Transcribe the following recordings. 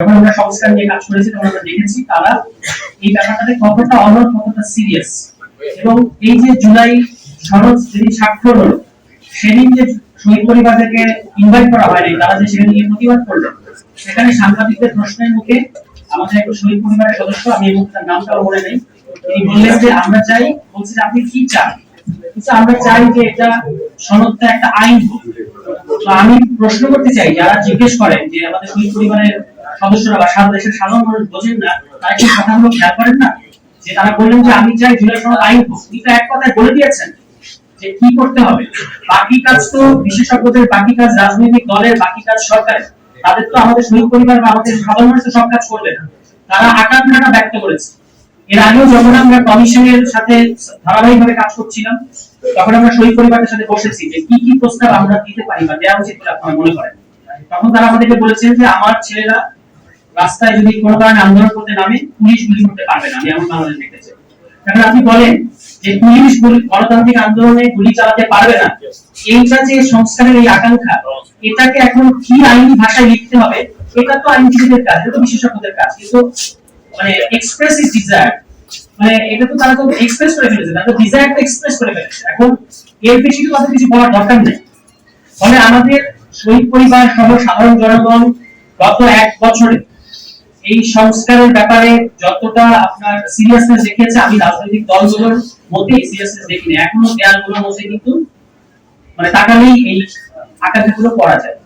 যখন আমরা সংস্কার নিয়ে কাজ করেছি, তখন আমরা দেখেছি তারা এই ব্যাপারটাতে কতটা অনর কতটা সিরিয়াস এবং এই যে জুলাই সনদ যেদিন স্বাক্ষর হলো, সেদিন যে শহীদ পরিবারকে ইনভাইট করা হয়নি, তারা যে সেখানে গিয়ে প্রতিবাদ করলেন সেখানে সাংবাদিকদের প্রশ্নের মুখে আমাদের এক শহীদ পরিবারের সদস্য, আমি মুহূর্তে তার নামটাও নেই, তিনি বললেন যে, আমরা চাই, বলছি যে, আপনি কি চান? আমরা চাই যে এটা সনদটা একটা আইন হোক। তো আমি প্রশ্ন করতে চাই, যারা জিজ্ঞেস করেন যে, আমাদের শহীদ পরিবারের সদস্যরা বা সারা দেশের সাধারণ মানুষ বোঝেন না, তারা কি খেয়াল করেন না? যে তারা বললেন যে আমি চাই জুলাই সনদ আইন হোক। এক কথায় বলে দিয়েছেন যে কি করতে হবে। বাকি কাজ তো বিশেষজ্ঞদের, বাকি কাজ রাজনৈতিক দলের, বাকি কাজ সরকারের। তাদের তো আমাদের পরিবার বা আমাদের সাধারণ সব কাজ করবে না। তারা ব্যক্ত করেছে। এর আগেও যখন আমরা কমিশনের সাথে ধারাবাহিকভাবে কাজ করছিলাম, তখন আমরা শহীদ পরিবারের সাথে বসেছি যে কি কি প্রস্তাব আমরা দিতে পারি বা দেওয়া উচিত বলে আপনারা মনে করেন। তখন তারা আমাদেরকে বলেছেন যে আমার ছেলেরা রাস্তায় যদি কোনো কারণে আন্দোলন করতে নামে, পুলিশ গুলি করতে পারবে না এমন বাংলাদেশ দেখেছি এখন আপনি বলেন যে পুলিশ গণতান্ত্রিক আন্দোলনে গুলি চালাতে পারবে না। এইটা যে সংস্কারের এই আকাঙ্ক্ষা, এটাকে এখন কি আইনি ভাষায় লিখতে হবে, এটা তো আইনজীবীদের কাজ, এটা তো বিশেষজ্ঞদের কাজ। কিন্তু মানে এক্সপ্রেস ইজ ডিজায়ার মানে এটা তো তারা তো এক্সপ্রেস করে ফেলেছে, তারা তো ডিজায়ার তো এক্সপ্রেস করে ফেলেছে। এখন এর বেশি তো তাদের কিছু বলার দরকার নেই। ফলে আমাদের শহীদ পরিবার সহ সাধারণ জনগণ গত এক বছরে এই সংস্কারের ব্যাপারে যতটা আপনার সিরিয়াসনেস দেখিয়েছে, আমি রাজনৈতিক দলগুলোর মধ্যে সিরিয়াসনেস দেখিনি। এখনও দেয়ালগুলোর মধ্যে কিন্তু মানে তাকালেই এই আকাঙ্ক্ষাগুলো পড়া যায়।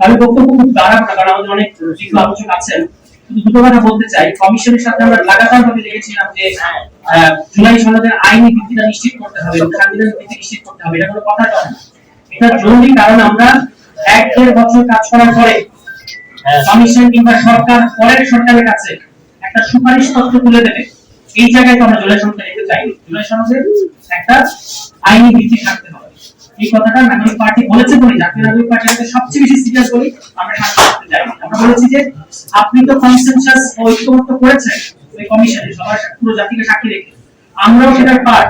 আমি বক্তব্য খুব দাঁড়াবো না, কারণ আমাদের অনেক বিজ্ঞ আলোচক আছেন। শুধু দুটো কথা বলতে চাই। কমিশনের সাথে আমরা লাগাতার ভাবে লেগেছিলাম যে জুলাই সনদের আইনি ভিত্তিটা নিশ্চিত করতে হবে ভিত্তি নিশ্চিত করতে হবে। এটা কোনো কথা নয়। এটা জরুরি কারণ আমরা এক দেড় বছর কাজ করার পরে কমিশন কিংবা সরকার, পরের সরকারের কাছে একটা সুপারিশ পত্র তুলে দেবে। এই জায়গায় তো আমরা জুলাই সনদটা নিতে চাই। জুলাই সনদের একটা আইনি ভিত্তি থাকতে হবে। এই কথাটা নাগরিক পার্টি বলেছে বলি জাতীয় নাগরিক পার্টি আমাদের সবচেয়ে বেশি সিরিয়াস বলি, আমরা সাথে করতে চাই। আমরা বলেছি যে, আপনি তো কনসেনসাস ঐক্যমত্য করেছেন, ওই কমিশনে সবার পুরো জাতিকে সাক্ষী রেখে। আমরাও সেটার পার্ট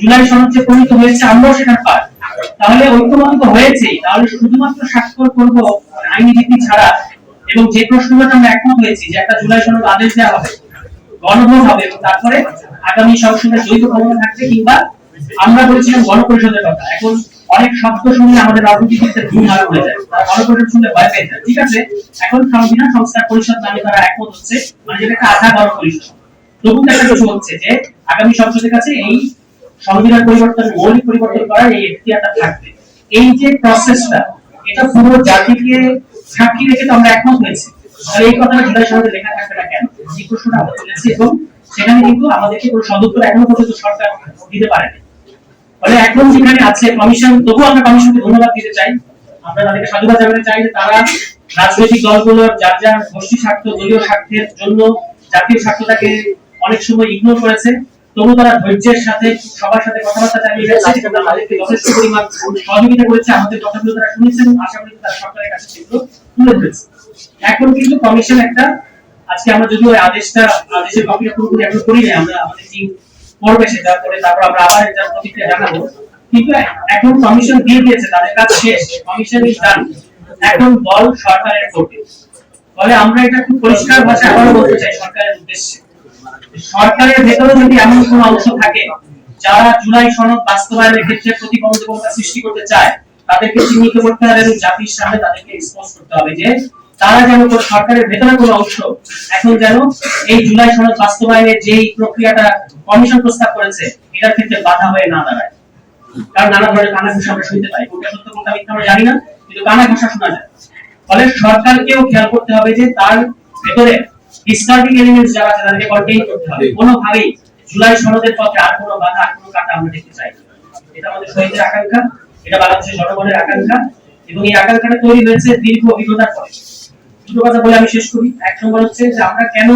জুলাই সনদ প্রণীত হয়েছে, আমরাও সেটার পার্ট তাহলে ঐক্যমত্য হয়েছেই। তাহলে শুধুমাত্র স্বাক্ষর করব আইনি ভিত্তি ছাড়া এবং যে প্রশ্নগুলোতে আমরা একমত হয়েছি যে একটা জুলাই সনদ আদেশ দেওয়া হবে, গণভোট হবে এবং তারপরে আগামী সংসদের দ্বৈত ক্ষমতা থাকবে কিংবা আমরা বলেছিলাম গণপরিষদের কথা। এখন অনেক শব্দ শুনলে আমাদের রাজনীতিবিদদের ঘুম হারা হয়ে যায়। গণপরিষদ শুনলে ভয় পেয়ে যায় ঠিক আছে? এখন সংবিধান সংস্কার পরিষদ নামে তারা একমত হচ্ছে মানে যেটা একটা আধা গণপরিষদ। তবু একটা কিছু হচ্ছে যে আগামী সংসদের কাছে এই সংবিধান পরিবর্তন, মৌলিক পরিবর্তন করার এই এখতিয়ারটা থাকবে। এই যে প্রসেসটা এটা পুরো জাতিকে সাক্ষী রেখে তো আমরা একমত হয়েছি। আর এই কথাটা জুলাই সনদে লেখা থাকবে না কেন? এই প্রশ্নটা আমরা এবং সেখানে কিন্তু আমাদেরকে কোনো সদুত্তর এখনও পর্যন্ত সরকার দিতে পারেনি। ফলে এখন যেখানে আছে কমিশন তবুও আমরা কমিশনকে ধন্যবাদ দিতে চাই। আমরা তাদেরকে সাধুবাদ জানাতে চাই যে তারা রাজনৈতিক দলগুলোর যার যার গোষ্ঠী স্বার্থ, দলীয় স্বার্থের জন্য জাতীয় স্বার্থটাকে অনেক সময় ইগনোর করেছে। তবু তারা ধৈর্যের সাথে সবার সাথে কথাবার্তা চালিয়ে আমাদেরকে যথেষ্ট পরিমাণ সহযোগিতা করেছে। আমাদের কথাগুলো তারা শুনেছেন। আশা করি তারা সরকারের কাছে সেগুলো তুলে ধরেছে। এখন কিন্তু কমিশন একটা আজকে আমরা যদি ওই আদেশটা আদেশের কপিটা পুরোপুরি এখন করি আমরা আমাদের টিম করবে সেটা করে তারপর আমরা আবার এটা প্রতিক্রিয়া জানাব। কিন্তু এখন কমিশন দিয়ে দিয়েছে তাদের কাজ শেষ। কমিশন ইজ ডান এখন দল সরকারের কোর্টে ফলে আমরা এটা খুব পরিষ্কার ভাষায় আবারও বলতে চাই সরকারের উদ্দেশ্যে। সরকারের ভেতরে যদি এমন কোনো অংশ থাকে, যারা জুলাই সনদ বাস্তবায়নের ক্ষেত্রে প্রতিবন্ধকতা সৃষ্টি করতে চায়, তাদেরকে চিহ্নিত করতে হবে এবং জাতির সামনে তাদেরকে এক্সপোজ করতে হবে যে তারা যেন সরকারের ভেতরে কোনো অংশ এখন যেন এই জুলাই সনদ বাস্তবায়নের যেই প্রক্রিয়াটা কমিশন প্রস্তাব করেছে, এটার ক্ষেত্রে বাধা হয়ে না দাঁড়ায়। কারণ নানা ধরনের কানা ঘোষা আমরা শুনতে পাই। কোনটা সত্য, কোনটা মিথ্যা আমরা জানি না, কিন্তু কানা ঘোষা শোনা যায়। ফলে সরকারকেও খেয়াল করতে হবে যে তার ভেতরে ডিস্টার্বিং এলিমেন্টস যারা আছে তাদেরকে কন্টেইন করতে হবে। কোনোভাবেই জুলাই সনদের পথে আর কোনো বাধা আর কোনো কাটা আমরা দেখতে চাই। এটা আমাদের শহীদের আকাঙ্ক্ষা এটা বাংলাদেশের জনগণের আকাঙ্ক্ষা এবং এই আকাঙ্ক্ষাটা তৈরি হয়েছে দীর্ঘ অভিজ্ঞতার পরে। দুটো কথা বলে আমি শেষ করি। এক নম্বর হচ্ছে যে আমরা কেন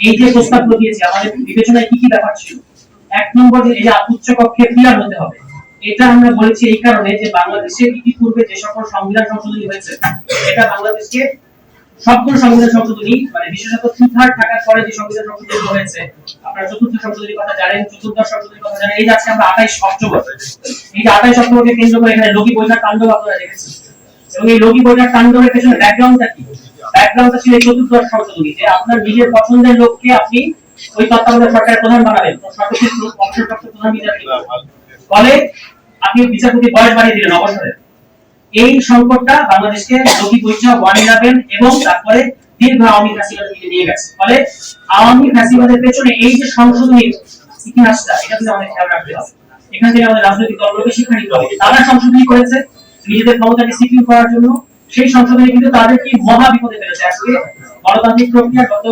এই যে প্রস্তাবগুলো দিয়েছি আমাদের বিবেচনায় কি কি ব্যাপার ছিল? এক নম্বর যে এই উচ্চ কক্ষে ক্লিয়ার হতে হবে এটা আমরা বলেছি এই কারণে যে বাংলাদেশের ইতিপূর্বে যে সকল সংবিধান সংশোধনী হয়েছে এটা বাংলাদেশকে সপ্তম সংবিধান সংশোধনী মানে বিশেষত চতুর্থার থাকার পরে যে সংবিধান সংশোধনী হয়েছে, আপনারা চতুর্থ সংশোধনীর কথা জানেন চতুর্দশ সংশোধনীর কথা জানেন, এই যে আজকে আমরা আঠাইশ অক্টোবর। এই যে আঠাইশ অক্টোবরকে কেন্দ্র করে এখানে লগি বৈঠার তাণ্ডব আপনারা দেখেছেন। এবং এই লগি বৈঠার তাণ্ডবের পেছনে ব্যাকগ্রাউন্ডটা কি? ব্যাকগ্রাউন্ডটা ছিল এই চতুর্দশ সংশোধনী যে আপনার নিজের পছন্দের লোককে আপনি ওই তত্ত্বাবধায়ক সরকারের প্রধান বানাবেন সর্বশেষ অবসরপ্রাপ্ত প্রধান বিচারপতি। ফলে আপনি বিচারপতি বয়স বাড়িয়ে দিলেন, অবসরের। এই সংকটটা বাংলাদেশকে যোগী বৈঠক ওয়ান ইলেভেন এবং তারপরে দীর্ঘ আওয়ামী ফ্যাসিবাদের দিকে নিয়ে গেছে। ফলে আওয়ামী ফ্যাসিবাদের পেছনে এই যে সংশোধনীর ইতিহাসটা, এটা কিন্তু আমাদের খেয়াল রাখতে হবে। এখান থেকে আমাদের রাজনৈতিক দলগুলোকে শিক্ষা নিতে হবে তারা সংশোধনী করেছে নিজেদের ক্ষমতাকে সিকিউর করার জন্য। সেই সংশোধনী কিন্তু তাদেরকে মহা বিপদে ফেলেছে আসলে গণতান্ত্রিক প্রক্রিয়া গত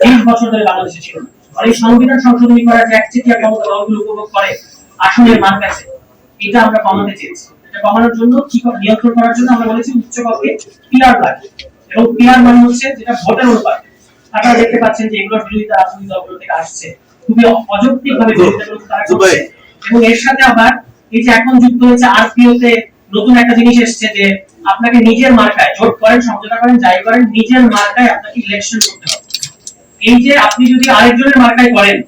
বিশ বছর ধরে বাংলাদেশে ছিল। আর এই সংবিধান সংশোধনী করার যে একচেটিয়া ক্ষমতা দলগুলো উপভোগ করে আসনের মান কাছে, এটা আমরা কমাতে চেয়েছি। কমানোর জন্য নিয়ন্ত্রণ করার জন্য আমরা বলেছি উচ্চ কক্ষে পিআর লাগে এবং পিআর মানে হচ্ছে যেটা ভোটের অনুপাত আপনারা দেখতে পাচ্ছেন যে এগুলোর বিরোধিতা রাজনৈতিক দলগুলো থেকে আসছে। খুবই অযৌক্তিক ভাবে এবং এর সাথে আবার এই যে এখন যুক্ত হয়েছে আরপিও তে নতুন একটা জিনিস এসেছে যে আপনাকে নিজের মার্কায় জোট করেন সমঝোতা করেন যাই করেন নিজের মার্কায় আপনাকে ইলেকশন করতে হবে। এই যে আপনি যদি আরেকজনের মার্কায় করেন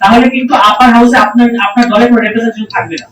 তাহলে কিন্তু আপার হাউসে আপনার আপনার দলের কোনো রিপ্রেজেন্টেশন থাকবে না।